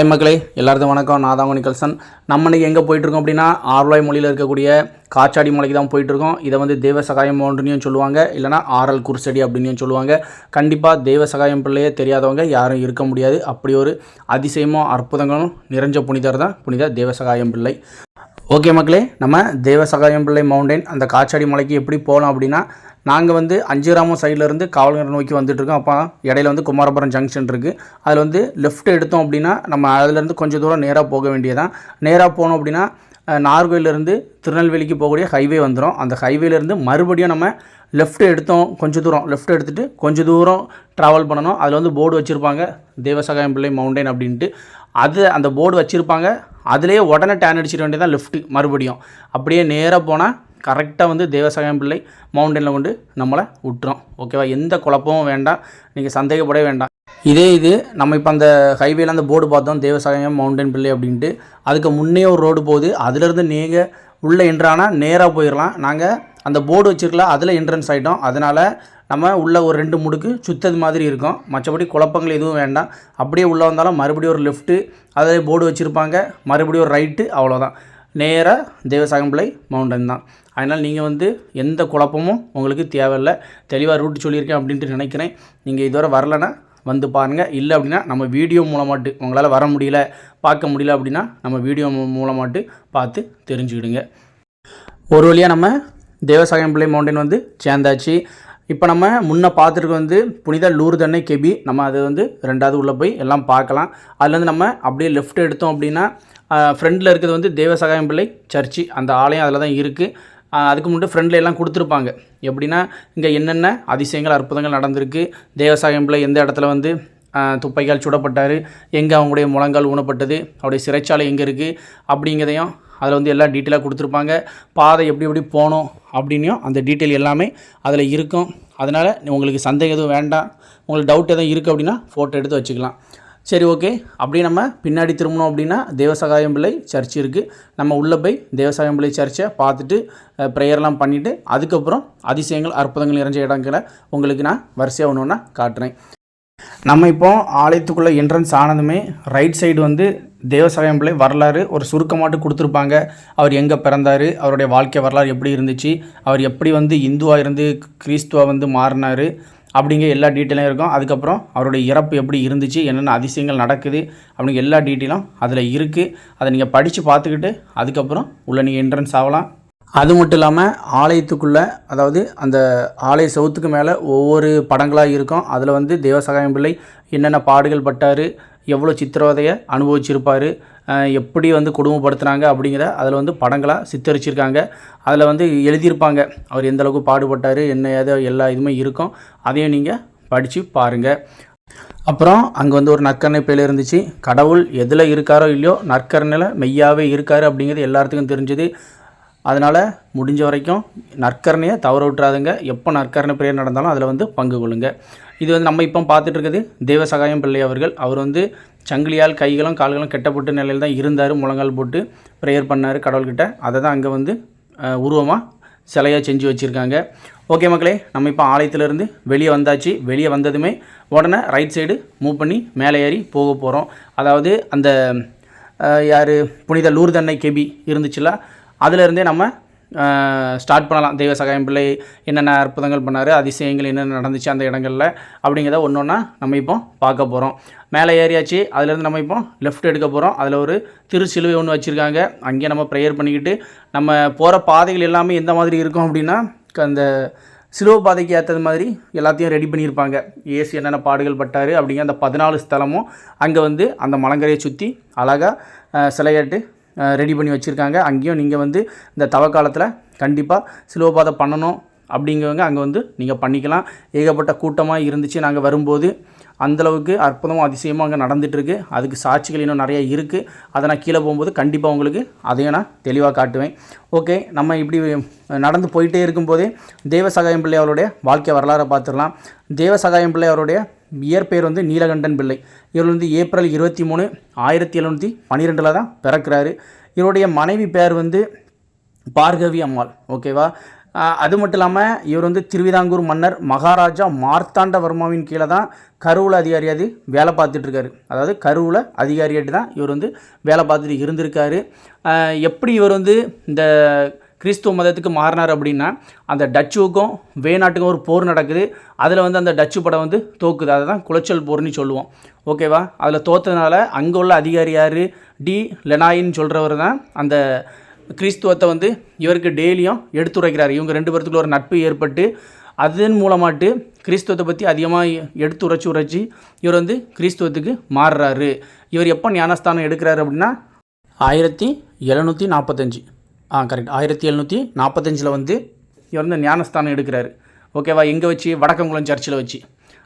Hi மக்களே எல்லாருக்கும் வணக்கம். நான் தான் நிக்கல்சன். நம்ம இன்றைக்கி எங்கே போயிட்டுருக்கோம் அப்படின்னா ஆர்வாய் மொழியில் இருக்கக்கூடிய காச்சாடி மலைக்கு தான் போயிட்டுருக்கோம். இதை வந்து தேவ சகாயம் ஒன்றுனையும் சொல்லுவாங்க. இல்லைனா ஆரல் குருசடி அப்படின்னும் சொல்லுவாங்க. கண்டிப்பாக தேவ சகாயம் பிள்ளையே தெரியாதவங்க யாரும் இருக்க முடியாது. அப்படி ஒரு அதிசயமும் அற்புதங்களும் நிறைஞ்ச புனிதர் தான் புனித தேவசகாயம் பிள்ளை. ஓகே மக்களே நம்ம தேவசகாயம் பிள்ளை மவுண்டைன் அந்த காச்சாடி மலைக்கு எப்படி போகலாம் அப்படின்னா நாங்கள் வந்து அஞ்சுராமம் சைட்லேருந்து காவலர் நோக்கி வந்துட்டுருக்கோம். அப்போ இடையில வந்து குமாரபுரம் ஜங்ஷன் இருக்குது அதில் வந்து லெஃப்ட் எடுத்தோம் அப்படின்னா நம்ம அதுலேருந்து கொஞ்சம் தூரம் நேராக போக வேண்டியதான் நேராக போனோம் அப்படின்னா நார்கோயிலேருந்து திருநெல்வேலிக்கு போகக்கூடிய ஹைவே வந்துடும் அந்த ஹைவேலேருந்து மறுபடியும் நம்ம லெஃப்ட் எடுத்தோம் கொஞ்சம் தூரம். லெஃப்ட் எடுத்துகிட்டு கொஞ்சம் தூரம் ட்ராவல் பண்ணணும். அதில் வந்து போர்டு வச்சுருப்பாங்க. தேவசகாயம் பிள்ளை மவுண்டைன் அப்படின்ட்டு. அது அந்த போர்டு வச்சுருப்பாங்க. அதுலேயே உடனே டேன் அடிச்சிட வேண்டியதான் லெஃப்ட்டு மறுபடியும். அப்படியே நேராக போனால் கரெக்டாக வந்து தேவசாயம் பிள்ளை மவுண்டனில் கொண்டு நம்மளை விட்டுரும் ஓகேவா? எந்த குழப்பமும் வேண்டாம். நீங்கள் சந்தேகப்படவே வேண்டாம். இதே இது நம்ம இப்போ அந்த ஹைவேல அந்த போர்டு பார்த்தோம் தேவசாயம் மவுண்டன் பிள்ளை அப்படின்ட்டு. அதுக்கு முன்னே ஒரு ரோடு போகுது. அதுலேருந்து நீங்கள் உள்ளே என்ட்ரானா நேராக போயிடலாம் நாங்கள் அந்த போர்டு வச்சுருக்கல அதில் என்ட்ரன்ஸ் ஆகிட்டோம் அதனால் நம்ம உள்ளே ஒரு ரெண்டு முடுக்கு சுத்தது மாதிரி இருக்கும். மற்றபடி குழப்பங்கள் எதுவும் வேண்டாம். அப்படியே உள்ளே வந்தாலும் மறுபடியும் ஒரு லெஃப்ட்டு அதில் போர்டு வச்சுருப்பாங்க. மறுபடியும் ஒரு ரைட்டு அவ்வளோதான் நேராக தேவசாகம்பிள்ளை மவுண்டன் தான். அதனால் நீங்கள் வந்து எந்த குழப்பமும் உங்களுக்கு தேவையில்லை. தெளிவாக ரூட் சொல்லியிருக்கேன் அப்படின்ட்டு நினைக்கிறேன். நீங்கள் இதுவரை வரலைன்னா வந்து பாருங்கள் இல்லை அப்படின்னா நம்ம வீடியோ மூலமாட்டு உங்களால் வர முடியல பார்க்க முடியல அப்படின்னா நம்ம வீடியோ மூலமாட்டு பார்த்து தெரிஞ்சுக்கிடுங்க. ஒரு வழியாக நம்ம தேவசாயம் பிள்ளை மவுண்டன் வந்து சேர்ந்தாச்சு. இப்போ நம்ம முன்னே பார்த்துருக்கு வந்து புனித லூர் தண்ணை கெபி நம்ம அது வந்து ரெண்டாவது உள்ளே போய் எல்லாம் பார்க்கலாம். அதுலேருந்து நம்ம அப்படியே லெஃப்ட் எடுத்தோம் அப்படின்னா ஃப்ரெண்டில் இருக்கிறது வந்து தேவசகாயம் பிள்ளை சர்ச்சு அந்த ஆலயம் அதில் தான் இருக்குது அதுக்கு முன்னாடி ஃப்ரெண்டில் எல்லாம் கொடுத்துருப்பாங்க. எப்படின்னா இங்கே என்னென்ன அதிசயங்கள் அற்புதங்கள் நடந்திருக்கு. தேவசாயம் பிள்ளை எந்த இடத்துல வந்து துப்பைகள் துப்பைக்கால் சுடப்பட்டார் எங்கே அவங்களுடைய முழங்கால் ஊனப்பட்டது அவருடைய சிறைச்சாலை எங்கே இருக்குது அப்படிங்கிறதையும் அதில் வந்து எல்லா டீட்டெயிலாக கொடுத்துருப்பாங்க. பாதை எப்படி எப்படி போகணும் அப்படின்னும் அந்த டீட்டெயில் எல்லாமே அதில் இருக்கும். அதனால் உங்களுக்கு சந்தேகம் எதுவும் வேண்டாம். உங்களுக்கு டவுட் எதுவும் இருக்குது அப்படின்னா ஃபோட்டோ எடுத்து வச்சுக்கலாம். சரி ஓகே. அப்படியே நம்ம பின்னாடி திரும்பணும் அப்படின்னா தேவசகாயம் பிள்ளை சர்ச் இருக்குது நம்ம உள்ளே போய் தேவசகாயம் பிள்ளை சர்ச்சை பார்த்துட்டு ப்ரேயர்லாம் பண்ணிவிட்டு அதுக்கப்புறம் அதிசயங்கள் அற்புதங்கள் நிறைஞ்ச இடங்களை உங்களுக்கு நான் வரிசையாக ஒன்று ஒன்றா காட்டுறேன். நம்ம இப்போ ஆலயத்துக்குள்ளே என்ட்ரன்ஸ் ஆனதுமே ரைட் சைடு வந்து தேவசகாயம் பிள்ளை வரலாறு ஒரு சுருக்கமாட்டு கொடுத்துருப்பாங்க. அவர் எங்கே பிறந்தார் அவருடைய வாழ்க்கை வரலாறு எப்படி இருந்துச்சு அவர் எப்படி வந்து இந்துவாக இருந்து கிறிஸ்துவாக வந்து மாறினார் அப்படிங்கிற எல்லா டீட்டெயிலும் இருக்கும். அதுக்கப்புறம் அவருடைய இறப்பு எப்படி இருந்துச்சு என்னென்ன அதிசயங்கள் நடக்குது அப்படிங்கிற எல்லா டீட்டெயிலும் அதில் இருக்குது அதை நீங்கள் படித்து பார்த்துக்கிட்டு அதுக்கப்புறம் உள்ளே நீங்கள் என்ட்ரன்ஸ் ஆகலாம். அது மட்டும் இல்லாமல் ஆலயத்துக்குள்ளே அதாவது அந்த ஆலய செவுத்துக்கு மேலே ஒவ்வொரு படங்களாக இருக்கும். அதில் வந்து தேவசகாயம் பிள்ளை என்னென்ன பாடுகள் பட்டார் எவ்வளோ சித்திரவதையை அனுபவிச்சிருப்பார் எப்படி வந்து கொடுமைப்படுத்துனாங்க அப்படிங்கிற அதில் வந்து படங்களாக சித்தரிச்சிருக்காங்க. அதில் வந்து எழுதியிருப்பாங்க அவர் எந்த அளவுக்கு பாடுபட்டார் என்ன ஏதோ எல்லா இதுவுமே இருக்கும். அதையும் நீங்கள் படித்து பாருங்கள் அப்புறம் அங்கே வந்து ஒரு நற்கரணை பேர் இருந்துச்சு கடவுள் எதில் இருக்காரோ இல்லையோ நற்கரணையில் மெய்யாகவே இருக்கார் அப்படிங்கிறது எல்லாத்துக்கும் தெரிஞ்சது. அதனால் முடிஞ்ச வரைக்கும் நற்கரணையை தவற விட்டுறாதுங்க. எப்போ நற்கரணை பிரேயர் நடந்தாலும் அதில் வந்து பங்கு கொள்ளுங்க. இது வந்து நம்ம இப்போ பார்த்துட்டு இருக்குது தேவசகாயம் பிள்ளை அவர்கள். அவர் வந்து சங்கிலியால் கைகளும் கால்களும் கெட்டப்பட்ட நிலையில் தான் இருந்தார். முழங்கால் போட்டு ப்ரேயர் பண்ணார் கடவுள்கிட்ட. அதை தான் அங்கே வந்து உருவமாக சிலையாக செஞ்சு வச்சுருக்காங்க. ஓகே மக்களே நம்ம இப்போ ஆலயத்திலேருந்து வெளியே வந்தாச்சு. வெளியே வந்ததுமே உடனே ரைட் சைடு மூவ் பண்ணி மேலே ஏறி போக போகிறோம் அதாவது அந்த யார் புனித லூர்தன்னை கெபி இருந்துச்சுல அதிலிருந்தே நம்ம ஸ்டார்ட் பண்ணலாம். தெய்வ சகாயம் பிள்ளை என்னென்ன அற்புதங்கள் பண்ணார் அதிசயங்கள் என்னென்ன நடந்துச்சு அந்த இடங்களில் அப்படிங்கிறத ஒன்று ஒன்றா நம்ம இப்போ பார்க்க போகிறோம் மேலே ஏறியாச்சு அதுலேருந்து நம்ம இப்போ லெஃப்ட் எடுக்க போகிறோம் அதில் ஒரு திருச்சிலுவை ஒன்று வச்சுருக்காங்க. அங்கேயே நம்ம ப்ரேயர் பண்ணிக்கிட்டு நம்ம போகிற பாதைகள் எல்லாமே எந்த மாதிரி இருக்கும் அப்படின்னா க- அந்த சிலுவை பாதைக்கு ஏற்றது மாதிரி எல்லாத்தையும் ரெடி பண்ணியிருப்பாங்க. ஏசு என்னென்ன பாடுகள் பட்டார் அப்படிங்கிற அந்த பதினாலு ஸ்தலமும் அங்கே வந்து அந்த மலங்கரையை சுற்றி அழகாக சிலையாட்டு ரெடி பண்ணி வச்சுருக்காங்க. அங்கேயும் நீங்கள் வந்து இந்த தவ காலத்தில் கண்டிப்பாக சிலுவபாதை பண்ணணும் அப்படிங்கிறவங்க அங்கே வந்து நீங்கள் பண்ணிக்கலாம். ஏகப்பட்ட கூட்டமாக இருந்துச்சு. நாங்கள் வரும்போது அந்தளவுக்கு அற்புதமும் அதிசயமாக அங்கே நடந்துகிட்ருக்கு அதுக்கு சாட்சிகள் இன்னும் நிறைய இருக்குது அதை நான் கீழே போகும்போது கண்டிப்பாக உங்களுக்கு அதையும் நான் தெளிவாக காட்டுவேன். ஓகே நம்ம இப்படி நடந்து போயிட்டே இருக்கும்போதே தேவசகாயம் பிள்ளை அவருடைய வாழ்க்கை வரலாறை பார்த்துடலாம். தேவசகாயம் பிள்ளை அவருடைய இயற்பெயர் வந்து நீலகண்டன் பிள்ளை. இவர் வந்து ஏப்ரல் இருபத்தி மூணு ஆயிரத்தி எழுநூற்றி பன்னிரெண்டில் தான் பிறக்கிறாரு. இவருடைய மனைவி பேர் வந்து பார்கவி அம்மாள் ஓகேவா அது மட்டும் இல்லாமல் இவர் வந்து திருவிதாங்கூர் மன்னர் மகாராஜா மார்த்தாண்டவர்மாவின் கீழே தான் கருவூல அதிகாரியாது வேலை பார்த்துட்ருக்காரு அதாவது கருவூல அதிகாரியாட்டு தான் இவர் வந்து வேலை பார்த்துட்டு இருந்திருக்காரு. எப்படி இவர் வந்து இந்த கிறிஸ்துவ மதத்துக்கு மாறினார் அப்படின்னா அந்த டச்சுக்கும் வேநாட்டுக்கும் ஒரு போர் நடக்குது. அதில் வந்து அந்த டச்சு படம் வந்து தோக்குது. அதை தான் குளச்சல் போர்னு சொல்லுவோம். ஓகேவா அதில் தோத்ததுனால அங்கே உள்ள அதிகாரி யார்? டி லெனாயின்னு சொல்கிறவர் தான் அந்த கிறிஸ்துவத்தை வந்து இவருக்கு டெய்லியும் எடுத்துரைக்கிறார். இவங்க ரெண்டு பேர்த்துக்குள்ள ஒரு நட்பு ஏற்பட்டு அதன் மூலமாட்டு கிறிஸ்துவத்தை பற்றி அதிகமாக எடுத்து உரைச்சி உரைச்சி இவர் வந்து கிறிஸ்துவத்துக்கு மாறுறாரு. இவர் எப்போ ஞானஸ்தானம் எடுக்கிறாரு அப்படின்னா ஆயிரத்தி எழுநூற்றி நாற்பத்தஞ்சு ஆ கரெக்ட் ஆயிரத்தி எழுநூற்றி நாற்பத்தஞ்சில் வந்து இவர் வந்து ஞானஸ்தானம் எடுக்கிறாரு. ஓகேவா? எங்கே வச்சு வடக்கங்குளம் சர்ச்சில் வச்சு.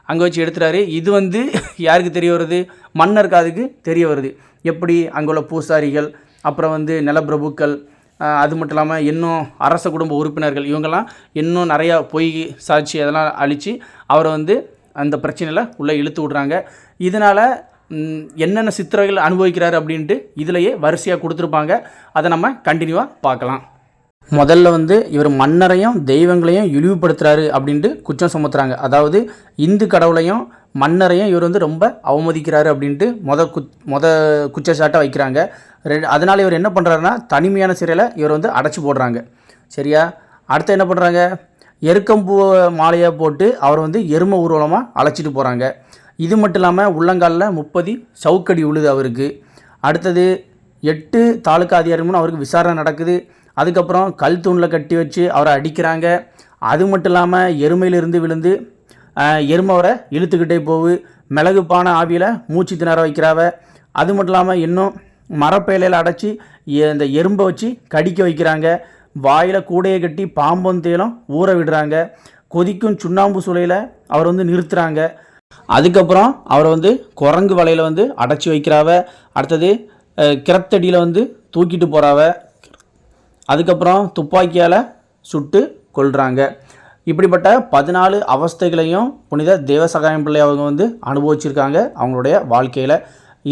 அங்கே வச்சு எடுத்துறாரு. இது வந்து யாருக்கு தெரிய வருது? மன்னர் காதுக்கு தெரிய வருது. எப்படி? அங்கே உள்ள பூசாரிகள் அப்புறம் வந்து நிலப்பிரபுக்கள் அது மட்டும் இல்லாமல் இன்னும் அரச குடும்ப உறுப்பினர்கள் இவங்கெல்லாம் இன்னும் நிறையா பொய் சாட்சி அதெல்லாம் அழித்து அவரை வந்து அந்த பிரச்சனையில் உள்ளே இழுத்து விட்றாங்க. இதனால் என்னென்ன சித்திரைகள் அனுபவிக்கிறாரு அப்படின்ட்டு இதிலையே வரிசையாக கொடுத்துருப்பாங்க. அதை நம்ம கண்டினியூவாக பார்க்கலாம். முதல்ல வந்து இவர் மன்னரையும் தெய்வங்களையும் இழிவுபடுத்துகிறாரு அப்படின்ட்டு குற்றம் சுமத்துறாங்க. அதாவது இந்து கடவுளையும் மன்னரையும் இவர் வந்து ரொம்ப அவமதிக்கிறாரு அப்படின்ட்டு மொத குத் மொத குற்றச்சாட்டை வைக்கிறாங்க. ரெண்டு அதனால் இவர் என்ன பண்ணுறாருன்னா தனிமையான சிறையில் இவர் வந்து அடைச்சி போடுறாங்க. சரியா? அடுத்து என்ன பண்ணுறாங்க எருக்கம்பூ மாலையை போட்டு அவர் வந்து எரும ஊர்வலமாக அழைச்சிட்டு போகிறாங்க இது மட்டும் இல்லாமல் உள்ளங்காலில் முப்பது சவுக்கடி உழுது அவருக்கு. அடுத்தது எட்டு தாலுக்கா அதிகாரிகளும் அவருக்கு விசாரணை நடக்குது. அதுக்கப்புறம் கல் தூணில் கட்டி வச்சு அவரை அடிக்கிறாங்க. அது மட்டும் இல்லாமல் எருமையிலிருந்து விழுந்து எருமை அவரை இழுத்துக்கிட்டே போகு மிளகு பானை ஆவியில் மூச்சு திணற வைக்கிறாவ. அது மட்டும் இல்லாமல் இன்னும் மரப்பேலையில் அடைச்சி எ- இந்த எறும்பை வச்சு கடிக்க வைக்கிறாங்க. வாயில் கூடையை கட்டி பாம்பும் தேலம் ஊற விடுறாங்க. கொதிக்கும் சுண்ணாம்பு சூளையில் அவர் வந்து நிறுத்துகிறாங்க அதுக்கப்புறம் அவரை வந்து குரங்கு வலையில் வந்து அடைச்சி வைக்கிறாவ. அடுத்தது கிரத்தடியில் வந்து தூக்கிட்டு போகிறாவ அதுக்கப்புறம் துப்பாக்கியால் சுட்டு கொள்கிறாங்க இப்படிப்பட்ட பதினாலு அவஸ்தைகளையும் புனித தேவசகாயம் பிள்ளை அவங்க வந்து அனுபவிச்சிருக்காங்க அவங்களுடைய வாழ்க்கையில்.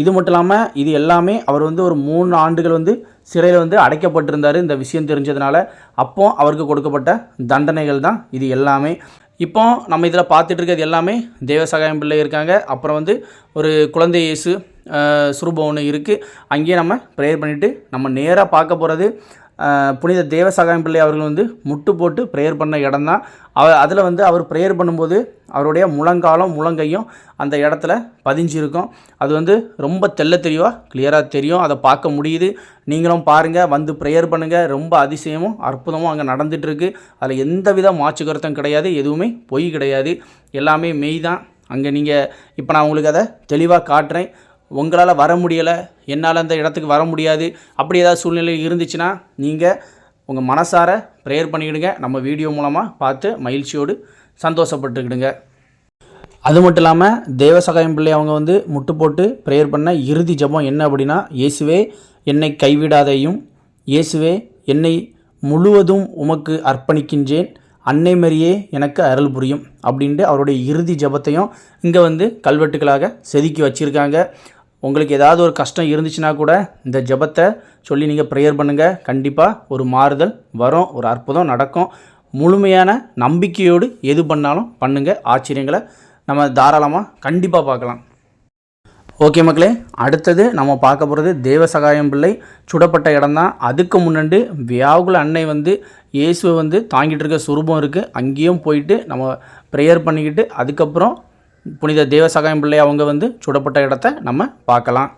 இது மட்டும் இல்லாமல் இது எல்லாமே அவர் வந்து ஒரு மூணு ஆண்டுகள் வந்து சிறையில் வந்து அடைக்கப்பட்டிருந்தார். இந்த விஷயம் தெரிஞ்சதுனால அப்போ அவருக்கு கொடுக்கப்பட்ட தண்டனைகள் தான் இது எல்லாமே. இப்போ நம்ம இதில் பார்த்துட்டு இருக்கிறது எல்லாமே தேவசகாயம் பிள்ளை இருக்காங்க. அப்புறம் வந்து ஒரு குழந்தை இயேசு சுரூபம் ஒன்று இருக்குது அங்கேயே நம்ம ப்ரேயர் பண்ணிவிட்டு நம்ம நேராக பார்க்க போகிறது புனித தேவசகாயம் பிள்ளை அவர்கள் வந்து முட்டு போட்டு ப்ரேயர் பண்ண இடம் தான். அவ அதில் வந்து அவர் ப்ரேயர் பண்ணும்போது அவருடைய முழங்காலும் முழங்கையும் அந்த இடத்துல பதிஞ்சிருக்கும். அது வந்து ரொம்ப தெல்ல தெளிவாக கிளியராக தெரியும். அதை பார்க்க முடியுது. நீங்களும் பாருங்கள் வந்து ப்ரேயர் பண்ணுங்கள் ரொம்ப அதிசயமும் அற்புதமும் அங்கே நடந்துகிட்ருக்கு அதில் எந்த வித மாற்று கருத்தும் கிடையாது. எதுவுமே பொய் கிடையாது. எல்லாமே மெய் தான். அங்கே நீங்கள் இப்போ நான் உங்களுக்கு அதை தெளிவாக காட்டுறேன். உங்களால் வர முடியலை என்னால் அந்த இடத்துக்கு வர முடியாது அப்படி ஏதாவது சூழ்நிலை இருந்துச்சுன்னா நீங்கள் உங்கள் மனசார ப்ரேயர் பண்ணிக்கிடுங்க. நம்ம வீடியோ மூலமாக பார்த்து மகிழ்ச்சியோடு சந்தோஷப்பட்டுக்கிடுங்க. அது மட்டும் இல்லாமல் தேவசகாயம் பிள்ளை அவங்க வந்து முட்டு போட்டு ப்ரேயர் பண்ண இறுதி ஜெபம் என்ன அப்படின்னா இயேசுவே என்னை கைவிடாதையும் இயேசுவே என்னை முழுவதும் உமக்கு அர்ப்பணிக்கின்றேன். அன்னை மரியே எனக்கு அருள் புரியும். அப்படின்ட்டு அவருடைய இறுதி ஜெபத்தையும் இங்கே வந்து கல்வெட்டுகளாக செதுக்கி வச்சுருக்காங்க. உங்களுக்கு ஏதாவது ஒரு கஷ்டம் இருந்துச்சுன்னா கூட இந்த ஜெபத்தை சொல்லி நீங்கள் ப்ரேயர் பண்ணுங்கள் கண்டிப்பாக ஒரு மாறுதல் வரும் ஒரு அற்புதம் நடக்கும். முழுமையான நம்பிக்கையோடு எது பண்ணாலும் பண்ணுங்கள் ஆச்சரியங்களை நம்ம தாராளமாக கண்டிப்பாக பார்க்கலாம். ஓகே மக்களே அடுத்தது நம்ம பார்க்க போகிறது தேவசகாயம் பிள்ளை சுடப்பட்ட இடம்தான். அதுக்கு முன்னாண்டு வியாகுல அன்னை வந்து இயேசுவை வந்து தாங்கிட்டு இருக்க சுரூபம் இருக்குது அங்கேயும் போயிட்டு நம்ம ப்ரேயர் பண்ணிக்கிட்டு அதுக்கப்புறம் புனித தேவசகாயம் பிள்ளை அவங்க வந்து சுடப்பட்ட இடத்த நம்ம பார்க்கலாம்.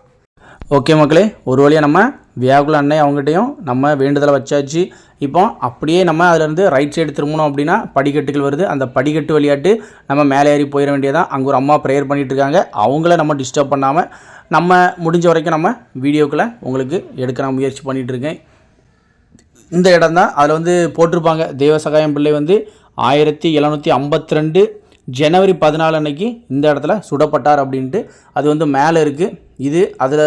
ஓகே மக்களே ஒரு வழியாக நம்ம வியாகுல அன்னை அவங்ககிட்டையும் நம்ம வேண்டுதலை வச்சாச்சு. இப்போ அப்படியே நம்ம அதிலேருந்து ரைட் சைடு திரும்பணும் அப்படின்னா படிக்கட்டுகள் வருது. அந்த படிக்கட்டு வழியாட்டு நம்ம மேலே ஏறி போயிட வேண்டியதான் அங்கே ஒரு அம்மா ப்ரேயர் பண்ணிகிட்டு இருக்காங்க. அவங்கள நம்ம டிஸ்டர்ப் பண்ணாமல் நம்ம முடிஞ்ச வரைக்கும் நம்ம வீடியோக்களை உங்களுக்கு எடுக்க நான் முயற்சி பண்ணிகிட்டு இருக்கேன். இந்த இடம் தான் அதில் வந்து போட்டிருப்பாங்க. தேவசகாயம் பிள்ளை வந்து ஆயிரத்தி எழுநூற்றி ஐம்பத்தி ரெண்டு ஜனவரி பதினாலு அன்னைக்கு இந்த இடத்துல சுடப்பட்டார் அப்படின்ட்டு அது வந்து மேலே இருக்குது இது அதில்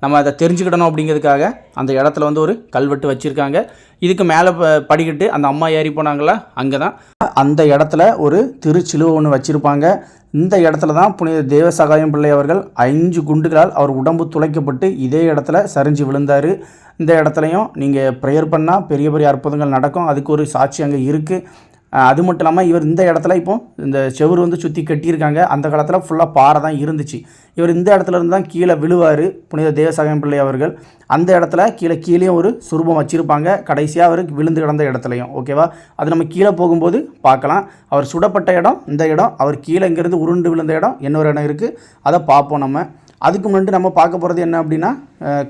நம்ம அதை தெரிஞ்சுக்கிடணும் அப்படிங்கிறதுக்காக அந்த இடத்துல வந்து ஒரு கல்வெட்டு வச்சுருக்காங்க. இதுக்கு மேலே ப- படிக்கட்டு அந்த அம்மா ஏறி போனாங்களா? அங்கே தான் அந்த இடத்துல ஒரு திருச்சிலுவை ஒன்று வச்சுருப்பாங்க. இந்த இடத்துல தான் புனித தேவசகாயம் பிள்ளை அவர்கள் ஐந்து குண்டுகளால் அவர் உடம்பு துளைக்கப்பட்டு இதே இடத்துல சரிஞ்சு விழுந்தார். இந்த இடத்துலையும் நீங்கள் ப்ரேயர் பண்ணால் பெரிய பெரிய அற்புதங்கள் நடக்கும். அதுக்கு ஒரு சாட்சி அங்கே இருக்குது அது மட்டும் இல்லாமல் இவர் இந்த இடத்துல இப்போ இந்த செவுரு வந்து சுற்றி கட்டியிருக்காங்க. அந்த காலத்தில் ஃபுல்லாக பாறை தான் இருந்துச்சு. இவர் இந்த இடத்துல இருந்து தான் கீழே விழுவார் புனித தேவசாகம் பிள்ளை அவர்கள். அந்த இடத்துல கீழே கீழேயும் ஒரு சுரூபம் வச்சுருப்பாங்க. கடைசியாக அவர் விழுந்து கிடந்த இடத்துலையும். ஓகேவா அது நம்ம கீழே போகும்போது பார்க்கலாம். அவர் சுடப்பட்ட இடம் இந்த இடம் அவர் கீழே இங்கேருந்து உருண்டு விழுந்த இடம் இன்னொரு இடம் இருக்குது அதை பார்ப்போம் நம்ம. அதுக்கு முன்னாடி நம்ம பார்க்க போகிறது என்ன அப்படின்னா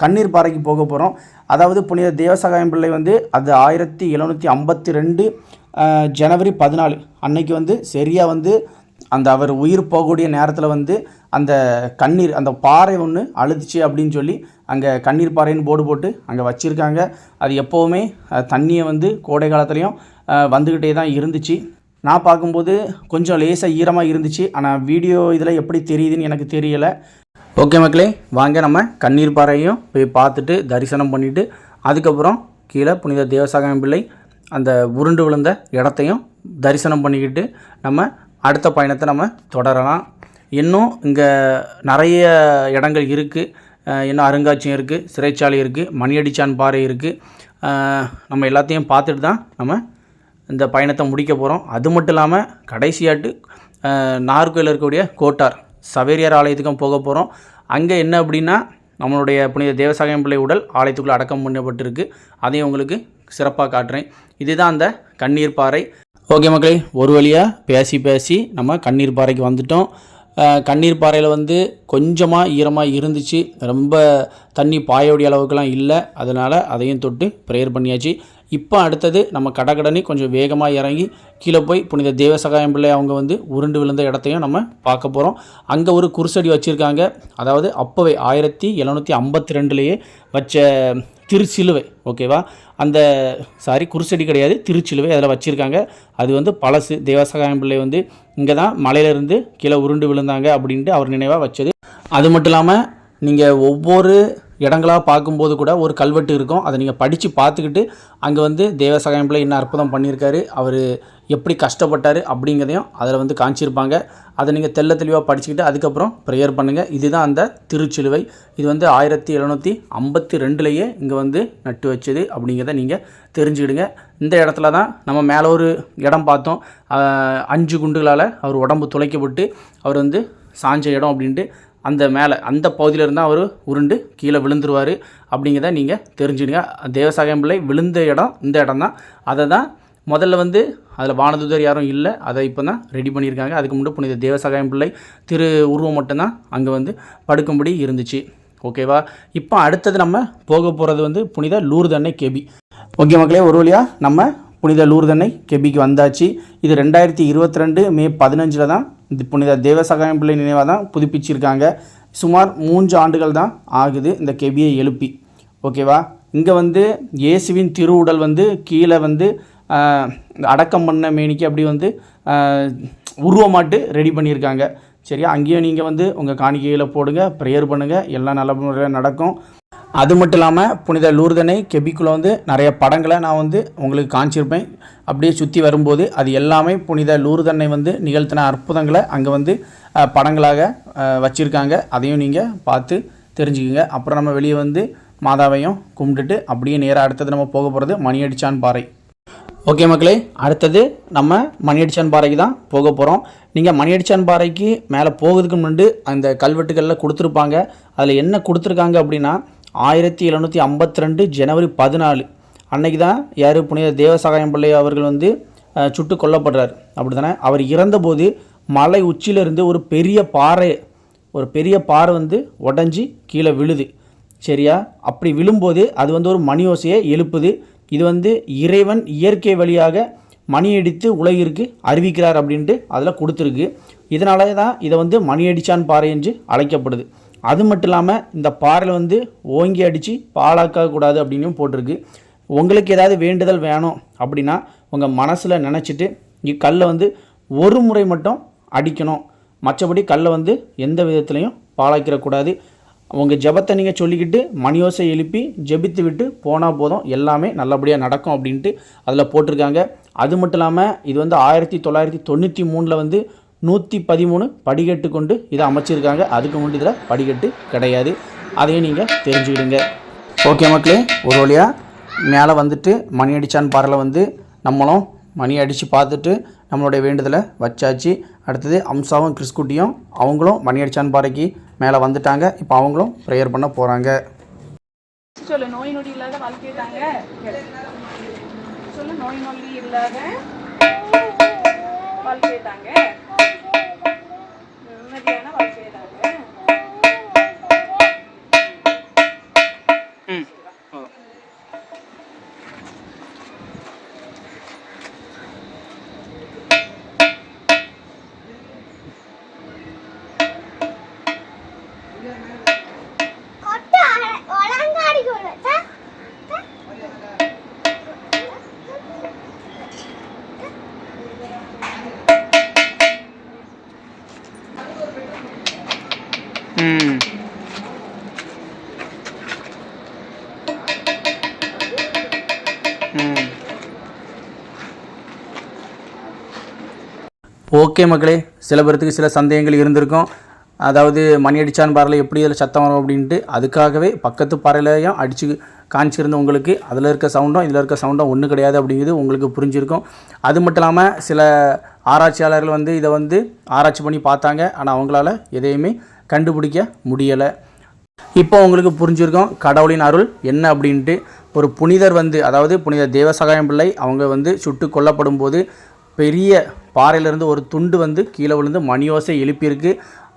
கண்ணீர் பாறைக்கு போக போகிறோம் அதாவது புனித தேவசகாயம் பிள்ளை வந்து அது ஆயிரத்தி எழுநூற்றி ஐம்பத்தி ரெண்டு ஜனவரி பதினாலு. அன்னைக்கு வந்து சரியாக வந்து அந்த அவர் உயிர் போகக்கூடிய நேரத்தில் வந்து அந்த கண்ணீர் அந்த பாறை ஒன்று அழுதுச்சு அப்படின்னு சொல்லி அங்கே கண்ணீர் பாறைன்னு போர்டு போட்டு அங்கே வச்சுருக்காங்க. அது எப்போவுமே தண்ணியை வந்து கோடை காலத்துலேயும் வந்துக்கிட்டே தான் இருந்துச்சு. நான் பார்க்கும்போது கொஞ்சம் லேசாக ஈரமாக இருந்துச்சு. ஆனால் வீடியோ இதில் எப்படி தெரியுதுன்னு எனக்கு தெரியலை. ஓகே மக்களே வாங்க நம்ம கண்ணீர் பாறையும் போய் பார்த்துட்டு தரிசனம் பண்ணிவிட்டு அதுக்கப்புறம் கீழே புனித தேவசாகம் பிள்ளை அந்த உருண்டு விழுந்த இடத்தையும் தரிசனம் பண்ணிக்கிட்டு நம்ம அடுத்த பயணத்தை நம்ம தொடரலாம். இன்னும் இங்கே நிறைய இடங்கள் இருக்குது இன்னும் அருங்காட்சியம் இருக்குது சிறைச்சாலை இருக்குது மணியடிச்சான் பாறை இருக்குது நம்ம எல்லாத்தையும் பார்த்துட்டு தான் நம்ம இந்த பயணத்தை முடிக்க போகிறோம் அது மட்டும் இல்லாமல் கடைசியாட்டு நாகர்கோயில் இருக்கக்கூடிய கோட்டார் சவேரியார் ஆலயத்துக்கும் போக போகிறோம் அங்கே என்ன அப்படின்னா நம்மளுடைய புனித தேவசாயம் பிள்ளை உடல் ஆலயத்துக்குள்ளே அடக்கம் பண்ணப்பட்டிருக்கு. அதையும் உங்களுக்கு சிறப்பாக காட்டுறேன். இதுதான் அந்த கண்ணீர் பாறை. ஓகே மக்களே ஒரு வழியாக பேசி பேசி நம்ம கண்ணீர் பாறைக்கு வந்துட்டோம். கண்ணீர் பாறையில் வந்து கொஞ்சமாக ஈரமாக இருந்துச்சு. ரொம்ப தண்ணி பாயக்கூடிய அளவுக்குலாம் இல்லை. அதனால் அதையும் தொட்டு ப்ரேயர் பண்ணியாச்சு. இப்போ அடுத்தது நம்ம கடகடனி கொஞ்சம் வேகமாக இறங்கி கீழே போய் புனித தேவசகாயம் பிள்ளை அவங்க வந்து உருண்டு விழுந்த இடத்தையும் நம்ம பார்க்க போகிறோம் அங்கே ஒரு குருசடி வச்சுருக்காங்க. அதாவது அப்போவே ஆயிரத்தி எழுநூற்றி ஐம்பத்தி ரெண்டுலேயே வச்ச திருச்சிலுவை ஓகேவா அந்த சாரி குருசடி கிடையாது திருச்சிலுவை அதில் வச்சுருக்காங்க. அது வந்து பழசு. தேவசகாயம் பிள்ளை வந்து இங்கே தான் மலையிலேருந்து கீழே உருண்டு விழுந்தாங்க அப்படின்ட்டு அவர் நினைவாக வச்சது. அது மட்டும் இல்லாமல் நீங்கள் ஒவ்வொரு இடங்களாக பார்க்கும்போது கூட ஒரு கல்வெட்டு இருக்கும். அதை நீங்கள் படித்து பார்த்துக்கிட்டு அங்கே வந்து தேவசகாயம் பிள்ளை என்ன அற்புதம் பண்ணியிருக்காரு அவர் எப்படி கஷ்டப்பட்டார் அப்படிங்கிறதையும் அதில் வந்து காமிச்சிருப்பாங்க. அதை நீங்கள் தெல்ல தெளிவாக படிச்சுக்கிட்டு அதுக்கப்புறம் ப்ரேயர் பண்ணுங்கள் இதுதான் அந்த திருச்சிலுவை. இது வந்து ஆயிரத்தி எழுநூற்றி ஐம்பத்தி ரெண்டுலேயே இங்கே வந்து நட்டு வச்சது அப்படிங்கிறத நீங்கள் தெரிஞ்சுக்கிடுங்க. இந்த இடத்துல தான் நம்ம மேலே ஒரு இடம் பார்த்தோம். அஞ்சு குண்டுகளால் அவர் உடம்பு துளைக்கப்பட்டு அவர் வந்து சாஞ்ச இடம் அப்படின்ட்டு அந்த மேலே அந்த பகுதியில் இருந்தால் அவர் உருண்டு கீழே விழுந்துருவார் அப்படிங்கிறத நீங்கள் தெரிஞ்சுடுங்க தேவசாயம் பிள்ளை விழுந்த இடம் இந்த இடம் தான். அதை தான் முதல்ல வந்து அதில் வானதுதர் யாரும் இல்லை. அதை இப்போ தான் ரெடி பண்ணியிருக்காங்க. அதுக்கு முன்னாடி புனித தேவசகாயம் பிள்ளை திரு உருவம் மட்டும்தான் அங்கே வந்து படுக்கும்படி இருந்துச்சு. ஓகேவா? இப்போ அடுத்தது நம்ம போக போகிறது வந்து புனித லூர்தன்னை கெபி. ஓகே மக்களே ஒரு வழியாக நம்ம புனித லூர்தன்னை கெபிக்கு வந்தாச்சு. இது ரெண்டாயிரத்தி இருபத்தி ரெண்டு மே பதினஞ்சில் தான் இந்த புனித தேவசகாயம் பிள்ளை நினைவாக தான் புதுப்பிச்சிருக்காங்க. சுமார் மூன்று ஆண்டுகள் தான் ஆகுது இந்த கெபியை எழுப்பி. ஓகேவா? இங்கே வந்து இயேசுவின் திருவுடல் வந்து கீழே வந்து இந்த அடக்கம் பண்ண மேனிக்கு அப்படி வந்து உருவமாட்டு ரெடி பண்ணியிருக்காங்க. சரியா? அங்கேயும் நீங்கள் வந்து உங்கள் காணிக்கையில் போடுங்க ப்ரேயர் பண்ணுங்கள் எல்லாம் நல்ல முறையில் நடக்கும். அது மட்டும் இல்லாமல் புனித லூர்தனை கெபிக்குள்ள வந்து நிறைய படங்களை நான் வந்து உங்களுக்கு காமிச்சிருப்பேன். அப்படியே சுற்றி வரும்போது அது எல்லாமே புனித லூர்தனை வந்து நிகழ்த்தின அற்புதங்களை அங்கே வந்து படங்களாக வச்சுருக்காங்க. அதையும் நீங்கள் பார்த்து தெரிஞ்சுக்குங்க. அப்புறம் நம்ம வெளியே வந்து மாதாவையும் கும்பிட்டுட்டு அப்படியே நேராக அடுத்தது நம்ம போக போகிறது மணி அடிச்சான் பாறை. ஓகே மக்களே அடுத்தது நம்ம மணியடிச்சான் பாறைக்கு தான் போக போகிறோம் நீங்கள் மணியடிச்சான் பாறைக்கு மேலே போகிறதுக்கு முன்னாடி அந்த கல்வெட்டுகளில் கொடுத்துருப்பாங்க. அதில் என்ன கொடுத்துருக்காங்க அப்படின்னா ஆயிரத்தி எழுநூற்றி ஐம்பத்தி ரெண்டு ஜனவரி பதினாலு. அன்னைக்கு தான் யார் புனித தேவசகாயம் பிள்ளை அவர்கள் வந்து சுட்டு கொல்லப்படுறார். அப்படி தானே அவர் இறந்தபோது மலை உச்சியிலிருந்து ஒரு பெரிய பாறை ஒரு பெரிய பாறை வந்து உடஞ்சி கீழே விழுது. சரியா? அப்படி விழும்போது அது வந்து ஒரு மணி ஓசையை எழுப்புது. இது வந்து இறைவன் இயற்கை வழியாக மணியடித்து உலகிற்கு அறிவிக்கிறார் அப்படின்ட்டு அதில் கொடுத்துருக்கு. இதனால தான் இதை வந்து மணி அடிச்சான் பாறை என்று அழைக்கப்படுது. அது மட்டும் இல்லாமல் இந்த பாறையில் வந்து ஓங்கி அடித்து பாழாக்கக்கூடாது அப்படின்னும் போட்டிருக்கு. உங்களுக்கு ஏதாவது வேண்டுதல் வேணும் அப்படின்னா உங்கள் மனசில் நினச்சிட்டு கல்லை வந்து ஒரு முறை மட்டும் அடிக்கணும். மற்றபடி கல்லை வந்து எந்த விதத்துலையும் பாழாக்கிடக்கூடாது உங்கள் ஜெபத்தை நீங்கள் சொல்லிக்கிட்டு மணியோசை எழுப்பி ஜெபித்து விட்டு போனால் போதும் எல்லாமே நல்லபடியாக நடக்கும் அப்படின்ட்டு அதில் போட்டிருக்காங்க. அது மட்டும் இல்லாமல் இது வந்து ஆயிரத்தி தொள்ளாயிரத்தி தொண்ணூற்றி மூணில் வந்து நூற்றி பதிமூணு படிக்கட்டு கொண்டு இதை அமைச்சிருக்காங்க. அதுக்கு முன்னாடி இதில் படிக்கட்டு கிடையாது. அதையும் நீங்கள் தெரிஞ்சுக்கிடுங்க. ஓகே மக்களே ஒரு வழியாக மேலே வந்துட்டு மணி அடிச்சான் பாறையில் வந்து நம்மளும் மணி அடித்து பார்த்துட்டு நம்மளுடைய வேண்டுதலை வச்சாச்சு. அடுத்தது அம்சாவும் கிறிஸ்குட்டியும் அவங்களும் மணி அடிச்சான் பாறைக்கு மேலே வந்துட்டாங்க. இப்போ அவங்களும் ப்ரேயர் பண்ண போகிறாங்க சொல்லு நோய் நொடி இல்லாத வாழ்க்கை தாங்க. சொல்லு நோய் நொடி இல்லாத வாழ்க்கை தாங்க. நிம்மதியான வாழ்க்கை ம். ஓகே மக்களே சில பேர்த்துக்கு சில சந்தேகங்கள் இருந்திருக்கும். அதாவது மணி அடிச்சான் பாறையில் எப்படி இதில் சத்தம் வரும் அப்படின்ட்டு அதுக்காகவே பக்கத்து பாறையிலையும் அடித்து காமிச்சிருந்த உங்களுக்கு அதில் இருக்க சவுண்டும் இதில் இருக்க சவுண்டும் ஒன்றும் கிடையாது அப்படிங்கிறது உங்களுக்கு புரிஞ்சிருக்கும். அது மட்டும் இல்லாமல் சில ஆராய்ச்சியாளர்கள் வந்து இதை வந்து ஆராய்ச்சி பண்ணி பார்த்தாங்க. ஆனால் அவங்களால எதையுமே கண்டுபிடிக்க முடியலை. இப்போ உங்களுக்கு புரிஞ்சிருக்கும் கடவுளின் அருள் என்ன அப்படின்ட்டு. ஒரு புனிதர் வந்து அதாவது புனித தேவசகாயம் பிள்ளை அவங்க வந்து சுட்டு கொல்லப்படும் போது பெரிய பாறையிலேருந்து ஒரு துண்டு வந்து கீழே விழுந்து மணியோசை எழுப்பியிருக்கு.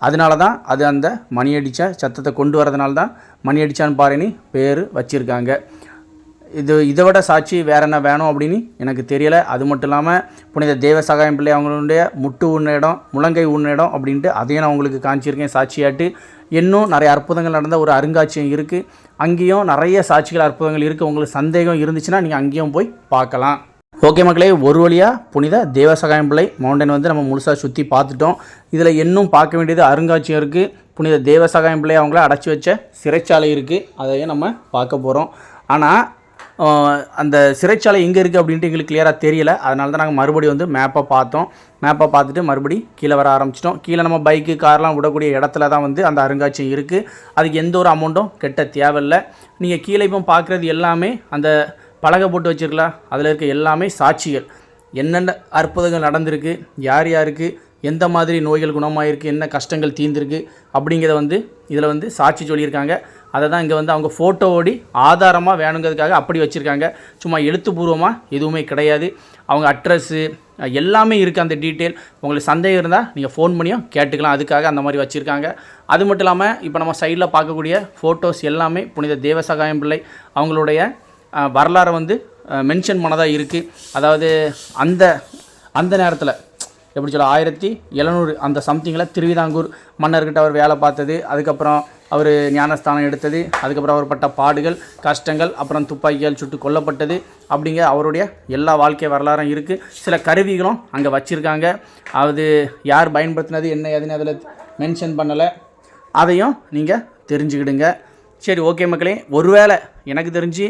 அதனால தான் அது அந்த மணி அடித்த சத்தத்தை கொண்டு வரதுனால தான் மணி அடிச்சான் பாருன்னு பேர் வச்சுருக்காங்க. இது இதை விட சாட்சி வேற என்ன வேணும் அப்படின்னு எனக்கு தெரியலை. அது மட்டும் இல்லாமல் புனித தேவ சகாயம் பிள்ளை அவங்களுடைய முட்டு உண்ண இடம் முழங்கை உண்ண இடம் அப்படின்ட்டு அதையும் நான் உங்களுக்கு காமிச்சிருக்கேன் சாட்சியாட்டு. இன்னும் நிறைய அற்புதங்கள் நடந்த ஒரு அருங்காட்சியகம் இருக்குது அங்கேயும் நிறைய சாட்சிகள் அற்புதங்கள் இருக்குது உங்களுக்கு சந்தேகம் இருந்துச்சுன்னா நீங்கள் அங்கேயும் போய் பார்க்கலாம். ஓகே மக்களே ஒரு வழியாக புனித தேவசகாயம் பிள்ளை மவுண்டன் வந்து நம்ம முழுசாக சுற்றி பார்த்துட்டோம். இதில் இன்னும் பார்க்க வேண்டியது அருங்காட்சியகம் இருக்குது புனித தேவசகாயம் பிள்ளை அவங்கள அடைச்சி வச்ச சிறைச்சாலை இருக்குது அதையும் நம்ம பார்க்க போகிறோம் ஆனால் அந்த சிறைச்சாலை எங்கே இருக்குது அப்படின்ட்டு எங்களுக்கு கிளியராக தெரியல. அதனால தான் நாங்கள் மறுபடியும் வந்து மேப்பை பார்த்தோம். மேப்பை பார்த்துட்டு மறுபடி கீழே வர ஆரம்பிச்சிட்டோம். கீழே நம்ம பைக்கு கார்லாம் விடக்கூடிய இடத்துல தான் வந்து அந்த அருங்காட்சியம் இருக்குது அதுக்கு எந்த ஒரு அமௌண்ட்டும் கெட்ட தேவையில்லை. நீங்கள் கீழே இப்போ பார்க்குறது எல்லாமே அந்த பலகை போட்டு வச்சுருக்கலாம் அதில் இருக்க எல்லாமே சாட்சிகள். என்னென்ன அற்புதங்கள் நடந்திருக்கு யார் யாருக்கு எந்த மாதிரி நோய்கள் குணமாயிருக்கு என்ன கஷ்டங்கள் தீர்ந்திருக்கு அப்படிங்கிறத வந்து இதில் வந்து சாட்சி சொல்லியிருக்காங்க. அதை தான் இங்கே வந்து அவங்க ஃபோட்டோவோடி ஆதாரமாக வேணுங்கிறதுக்காக அப்படி வச்சுருக்காங்க. சும்மா எழுத்துப்பூர்வமாக எதுவுமே கிடையாது. அவங்க அட்ரஸ்ஸு எல்லாமே இருக்குது அந்த டீட்டெயில் உங்களுக்கு சந்தேகம் இருந்தால் நீங்கள் ஃபோன் பண்ணியும் கேட்டுக்கலாம். அதுக்காக அந்த மாதிரி வச்சுருக்காங்க. அது மட்டும் இல்லாமல் இப்போ நம்ம சைடில் பார்க்கக்கூடிய ஃபோட்டோஸ் எல்லாமே புனித தேவசகாயம் பிள்ளை அவங்களுடைய வரலாறை வந்து மென்ஷன் பண்ணதாக இருக்குது அதாவது அந்த அந்த நேரத்தில் எப்படி சொல்ல ஆயிரத்தி எழுநூறு அந்த சம்திங்கில் திருவிதாங்கூர் மன்னர்கிட்ட அவர் வேலை பார்த்தது அதுக்கப்புறம் அவர் ஞானஸ்தானம் எடுத்தது அதுக்கப்புறம் அவர் பட்ட பாடுகள் கஷ்டங்கள் அப்புறம் துப்பாக்கியால் சுட்டு கொல்லப்பட்டது அப்படிங்கிற அவருடைய எல்லா வாழ்க்கை வரலாறும் இருக்குது சில கருவிகளும் அங்கே வச்சுருக்காங்க. அது யார் பயன்படுத்தினது என்ன ஏதுன்னு அதில் மென்ஷன் பண்ணலை. அதையும் நீங்கள் தெரிஞ்சுக்கிடுங்க. சரி ஓகே மக்களே. ஒருவேளை எனக்கு தெரிஞ்சு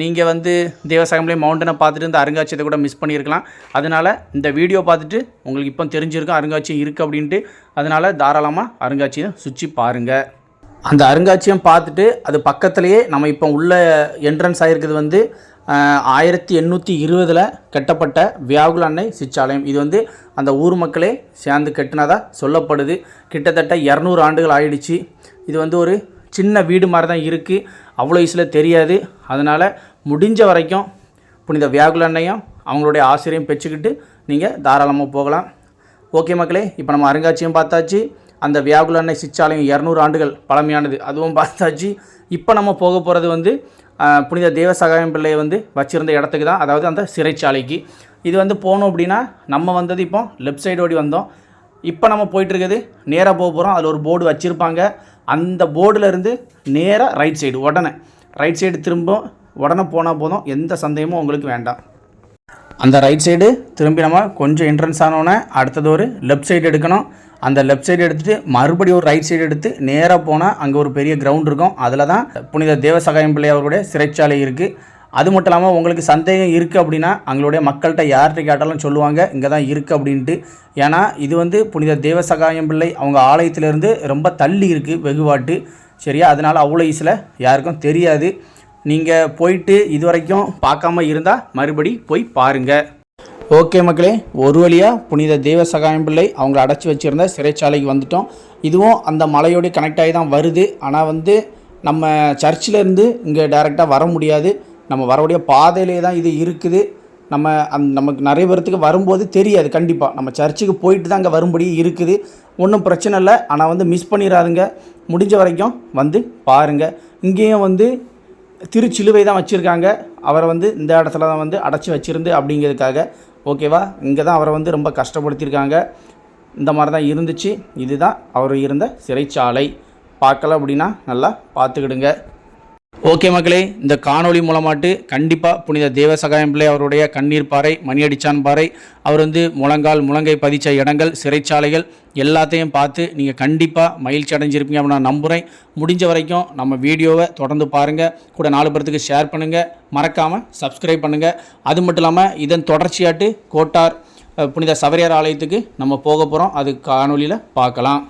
நீங்கள் வந்து தேவசாயம்லேயே மவுண்டனை பார்த்துட்டு இந்த அருங்காட்சியத்தை கூட மிஸ் பண்ணியிருக்கலாம். அதனால் இந்த வீடியோ பார்த்துட்டு உங்களுக்கு இப்போ தெரிஞ்சிருக்கும் அருங்காட்சியம் இருக்குது அப்படின்ட்டு. அதனால் தாராளமாக அருங்காட்சியம் சுற்றி பாருங்கள் அந்த அருங்காட்சியம் பார்த்துட்டு அது பக்கத்துலேயே நம்ம இப்போ உள்ள என்ட்ரன்ஸ் ஆகிருக்கிறது வந்து ஆயிரத்தி எண்ணூற்றி இருபதில் கட்டப்பட்ட வியாகுல அன்னை சிற்றாலயம் இது வந்து அந்த ஊர் மக்களே சேர்ந்து கட்டினதாக சொல்லப்படுது. கிட்டத்தட்ட இரநூறு ஆண்டுகள் ஆயிடுச்சு. இது வந்து ஒரு சின்ன வீடு மாதிரி தான் இருக்குது அவ்வளோ ஈஸியில் தெரியாது. அதனால் முடிஞ்ச வரைக்கும் புனித வியாகுலன்னையும் அவங்களுடைய ஆசிரியம் பெற்றுக்கிட்டு நீங்கள் தாராளமாக போகலாம். ஓகே மக்களே இப்போ நம்ம அருங்காட்சியம் பார்த்தாச்சு. அந்த வியாகுல அன்னை சிற்றாலயம் இரநூறு ஆண்டுகள் பழமையானது. அதுவும் பார்த்தாச்சு. இப்போ நம்ம போக போகிறது வந்து புனித தேவசகாயம் பிள்ளையை வந்து வச்சுருந்த இடத்துக்கு தான். அதாவது அந்த சிறைச்சாலைக்கு. இது வந்து போனோம் அப்படின்னா நம்ம வந்தது இப்போ லெஃப்ட் சைடு ஓடி வந்தோம். இப்போ நம்ம போயிட்டுருக்குது நேராக போக போகிறோம் அதில் ஒரு போர்டு வச்சுருப்பாங்க. அந்த போர்டிலேருந்து நேராக ரைட் சைடு உடனே. ரைட் சைடு திரும்ப உடனே போனால் போதும். எந்த சந்தேகமும் உங்களுக்கு வேண்டாம். அந்த ரைட் சைடு திரும்பி நம்ம கொஞ்சம் என்ட்ரன்ஸ் ஆனோடனே அடுத்தது ஒரு லெஃப்ட் சைடு எடுக்கணும். அந்த லெஃப்ட் சைடு எடுத்துகிட்டு மறுபடியும் ஒரு ரைட் சைடு எடுத்து நேராக போனால் அங்கே ஒரு பெரிய கிரவுண்ட் இருக்கும். அதில் தான் புனித தேவசகாயம் பிள்ளை அவருடைய சிறைச்சாலை இருக்குது அது மட்டும் இல்லாமல் உங்களுக்கு சந்தேகம் இருக்குது அப்படின்னா அவங்களுடைய மக்கள்கிட்ட யார்கிட்ட கேட்டாலும் சொல்லுவாங்க இங்கே தான் இருக்குது அப்படின்ட்டு. ஏன்னா இது வந்து புனித தேவசகாயம் பிள்ளை அவங்க ஆலயத்திலேருந்து ரொம்ப தள்ளி இருக்குது வெகுவாட்டு. சரியா? அதனால் அவ்வளோ ஈஸியில் யாருக்கும் தெரியாது. நீங்கள் போயிட்டு இது வரைக்கும் பார்க்காம இருந்தால் மறுபடி போய் பாருங்கள் ஓகே மக்களே ஒரு வழியாக புனித தேவ சகாயம் பிள்ளை அவங்கள அடைச்சி வச்சுருந்த சிறைச்சாலைக்கு வந்துட்டோம். இதுவும் அந்த மலையோடு கனெக்ட் ஆகி தான் வருது. ஆனால் வந்து நம்ம சர்ச்சிலேருந்து இங்கே டைரெக்டாக வர முடியாது. நம்ம வரக்கூடிய பாதையிலே தான் இது இருக்குது. நம்ம அந் நமக்கு நிறைய பேர்த்துக்கு வரும்போது தெரியாது கண்டிப்பாக நம்ம சர்ச்சுக்கு போயிட்டு தான் அங்கே வரும்படி இருக்குது. ஒன்றும் பிரச்சனை இல்லை. ஆனால் வந்து மிஸ் பண்ணிடாதுங்க முடிஞ்ச வரைக்கும் வந்து பாருங்கள் இங்கேயும் வந்து திருச்சிலுவை தான் வச்சுருக்காங்க. அவரை வந்து இந்த இடத்துல தான் வந்து அடைச்சி வச்சிருந்து அப்படிங்கிறதுக்காக ஓகேவா? இங்கே தான் அவரை வந்து ரொம்ப கஷ்டப்படுத்தியிருக்காங்க. இந்த மாதிரி தான் இருந்துச்சு. இதுதான் அவர் இருந்த சிறைச்சாலை. பார்க்கல அப்படின்னா நல்லா பார்த்துக்கிடுங்க. ஓகே மக்களே இந்த காணொளி மூலமாட்டு கண்டிப்பாக புனித தேவசகாயம் பிள்ளை அவருடைய கண்ணீர் பாறை மணியடிச்சான் பாறை அவர் வந்து முழங்கால் முழங்கை பதிச்ச இடங்கள் சிறைச்சாலைகள் எல்லாத்தையும் பார்த்து நீங்கள் கண்டிப்பாக மகிழ்ச்சி அடைஞ்சிருப்பீங்க அப்படின்னு நான் நம்புகிறேன் முடிஞ்ச வரைக்கும் நம்ம வீடியோவை தொடர்ந்து பாருங்கள் கூட நாலு பேர்த்துக்கு ஷேர் பண்ணுங்கள் மறக்காமல் சப்ஸ்கிரைப் பண்ணுங்கள் அது மட்டும் இல்லாமல் இதன் தொடர்ச்சியாட்டு கோட்டார் புனித சவரியார் ஆலயத்துக்கு நம்ம போக போகிறோம் அது காணொளியில் பார்க்கலாம்.